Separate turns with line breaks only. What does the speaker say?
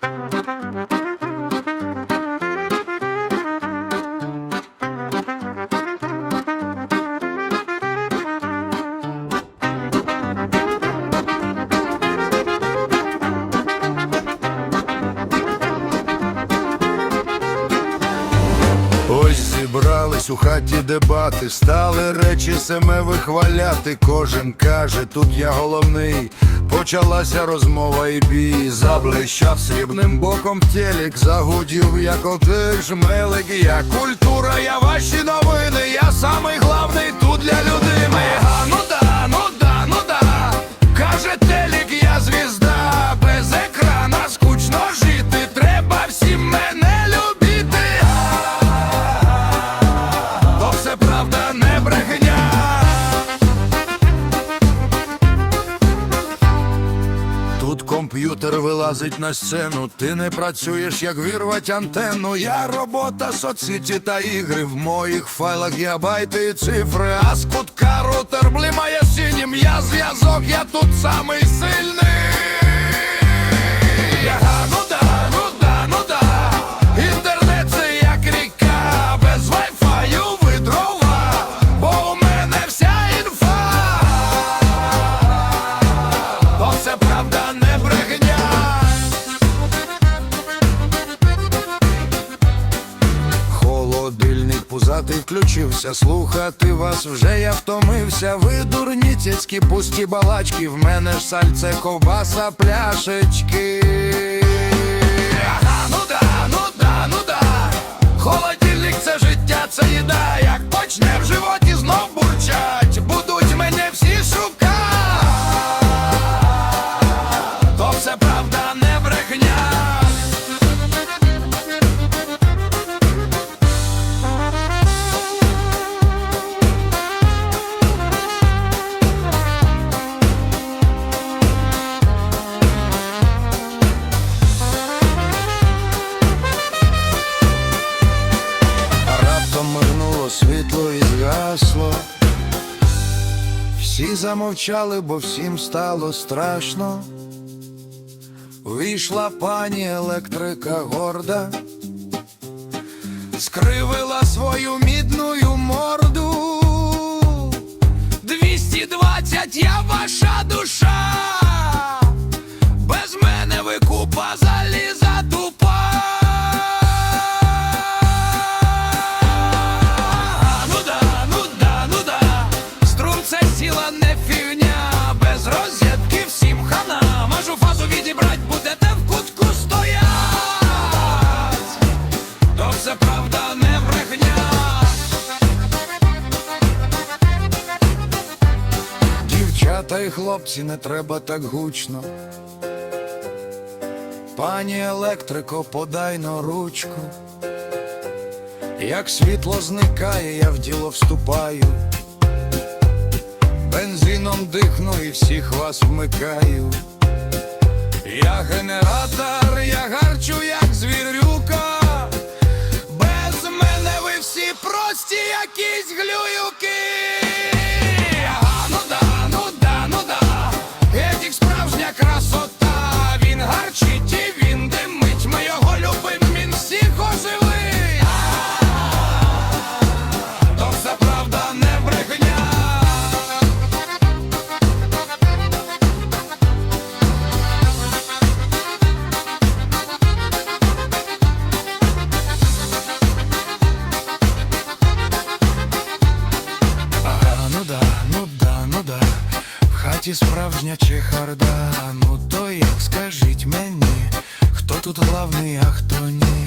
Thank you. Зібрались у хаті дебати, стали речі семе вихваляти. Кожен каже, тут я головний. Почалася розмова і бій. Заблищав срібним боком телек, загудів, як отиж мелик. Я культура, я ваші новини. Я самий главний тут для людини. А, комп'ютер вилазить на сцену. Ти не працюєш, як вірвать антенну. Я робота, соцсіті та ігри. В моїх файлах я байти і цифри. А з кутка рутер блимає синім. Я зв'язок, я тут самий сильний. Пузатий включився, слухати вас вже я втомився. Ви дурні цяцькі пусті балачки, в мене ж сальце, ковбаса, пляшечки. Ну да, і. Всі замовчали, бо всім стало страшно. Вийшла пані електрика горда, скривила свою мідную морду. 220 я ваша душа. Без мене ви купа заліза Дівчата і хлопці, не треба так гучно. Пані електрико, подай на ручку. Як світло зникає, я в діло вступаю. Бензином дихну і всіх вас вмикаю. Я генератор, я гарчу, як звірюка. Без мене ви всі прості, якісь глююки. Справжня В справжня чехарда. Ну то як скажіть мені, хто тут главний, а хто ні.